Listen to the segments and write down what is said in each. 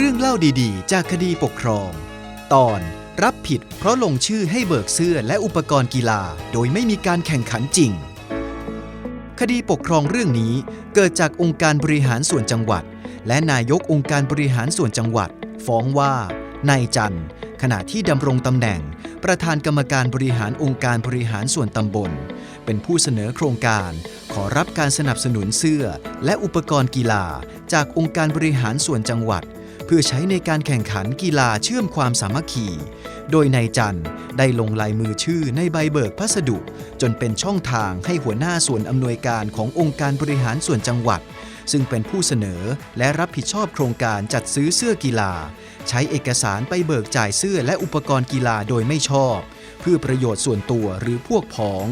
เรื่องเล่าดีๆ จากคดีปกครอง ตอนรับผิดเพราะลงชื่อให้เบิกเสื้อและอุปกรณ์กีฬา โดยไม่มีการแข่งขันจริง คดีปกครองเรื่องนี้เกิดจากองค์การบริหารส่วนจังหวัด และนายกองค์การบริหารส่วนจังหวัด ฟ้องว่านายจันทร์ขณะที่ดำรงตำแหน่ง ประธานกรรมการบริหารองค์การบริหารส่วนตำบล เป็นผู้เสนอโครงการ ขอรับการสนับสนุนเสื้อและอุปกรณ์กีฬา จากองค์การบริหารส่วนจังหวัด เพื่อใช้ในการแข่งขันกีฬาเชื่อมความสามัคคี โดยนายจันได้ลงลายมือชื่อในใบเบิกพัสดุ จนเป็นช่องทางให้หัวหน้าส่วนอำนวยการขององค์การบริหารส่วนจังหวัด ซึ่งเป็นผู้เสนอและรับผิดชอบโครงการจัดซื้อเสื้อกีฬา ใช้เอกสารไปเบิกจ่ายเสื้อและอุปกรณ์กีฬาโดยไม่ชอบ เพื่อประโยชน์ส่วนตัวหรือพวกพ้อง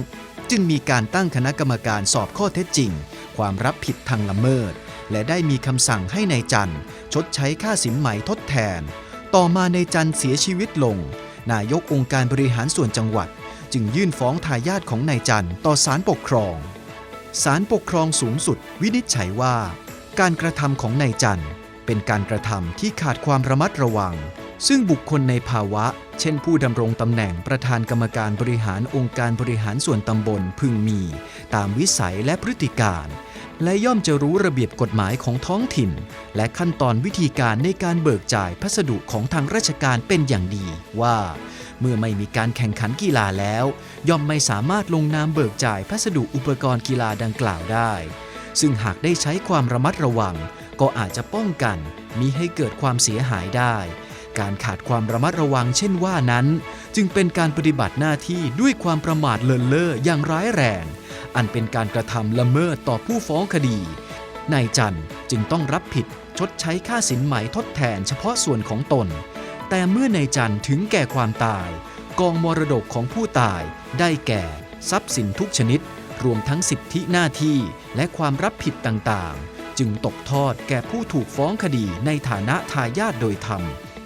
จึงมีการตั้งคณะกรรมการสอบข้อเท็จจริง ความรับผิดทางละเมิด และได้มีคำสั่งให้ในายจันทร์ชดใช้ค่าสินไหมทดแทน ต่อมาในจันทร์เสียชีวิตลง นายกองค์การบริหารส่วนจังหวัด จึงยื่นฟ้องทายาทของนายจันทร์ต่อศาลปกครองศาลปกครองสูงสุด วินิจฉัยว่า การกระทำของนายจันทร์เป็นการกระทำที่ขาดความระมัดระวัง ซึ่งบุคคลในภาวะ เช่นผู้ดำรงตำแหน่งประธานกรรมการบริหารองค์การบริหารส่วนตำบลพึงมี ตามวิสัยและพฤติการ และย่อมจะรู้ระเบียบกฎหมายของท้องถิ่น และขั้นตอนวิธีการในการเบิกจ่ายพัสดุของทางราชการเป็นอย่างดีว่า เมื่อไม่มีการแข่งขันกีฬาแล้ว ย่อมไม่สามารถลงนามเบิกจ่ายพัสดุอุปกรณ์กีฬาดังกล่าวได้ ซึ่งหากได้ใช้ความระมัดระวัง ก็อาจจะป้องกันมิให้เกิดความเสียหายได้ การขาดความระมัดระวังเช่นว่านั้น จึงเป็นการปฏิบัติหน้าที่ด้วยความประมาทเลินเล่ออย่างร้ายแรง อันเป็นการกระทำละเมิดต่อผู้ฟ้องคดี นายจันทร์จึงต้องรับผิดชดใช้ค่าสินไหมทดแทนเฉพาะส่วนของตน แต่เมื่อนายจันทร์ถึงแก่ความตาย กองมรดกของผู้ตายได้แก่ ทรัพย์สินทุกชนิด รวมทั้งสิทธิหน้าที่และความรับผิดต่างๆ จึงตกทอดแก่ผู้ถูกฟ้องคดีในฐานะทายาทโดยธรรม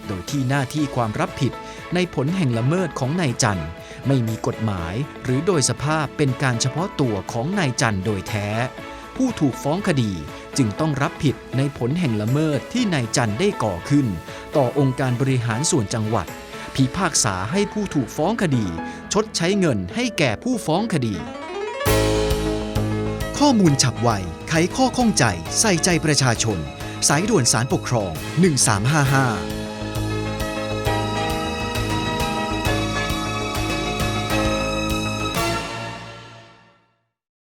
โดยที่หน้าที่ความรับผิด ในผลแห่งละเมิดของนายจันไม่มีกฎหมายหรือโดยสภาพเป็นการเฉพาะตัวของนายจันโดยแท้ ผู้ถูกฟ้องคดีจึงต้องรับผิดในผลแห่งละเมิดที่นายจันได้ก่อขึ้น ต่อองค์การบริหารส่วนจังหวัด พิพากษาให้ผู้ถูกฟ้องคดี ชดใช้เงินให้แก่ผู้ฟ้องคดี ข้อมูลฉับไวไขข้อข้องใจ ใส่ใจประชาชน สายด่วนสารปกครอง 1355